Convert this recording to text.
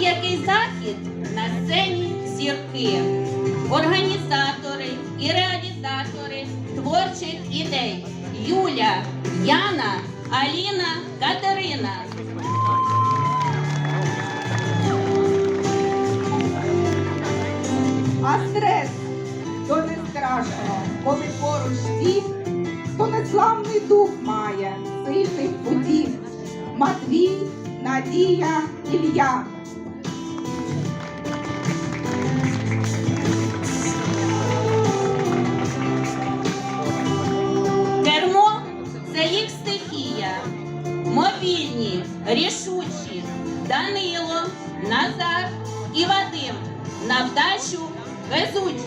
будь-який захід на сцені зірки, організатори і реалізатори творчих ідей Юля, Яна, Аліна, Катерина. А стрес то не страшно, коли поруч ті, хто незламний дух має, сильних путів. Матвій, Надія, Ілля. Мобільні, рішучі, Данило, Назар і Вадим на вдачу везуть.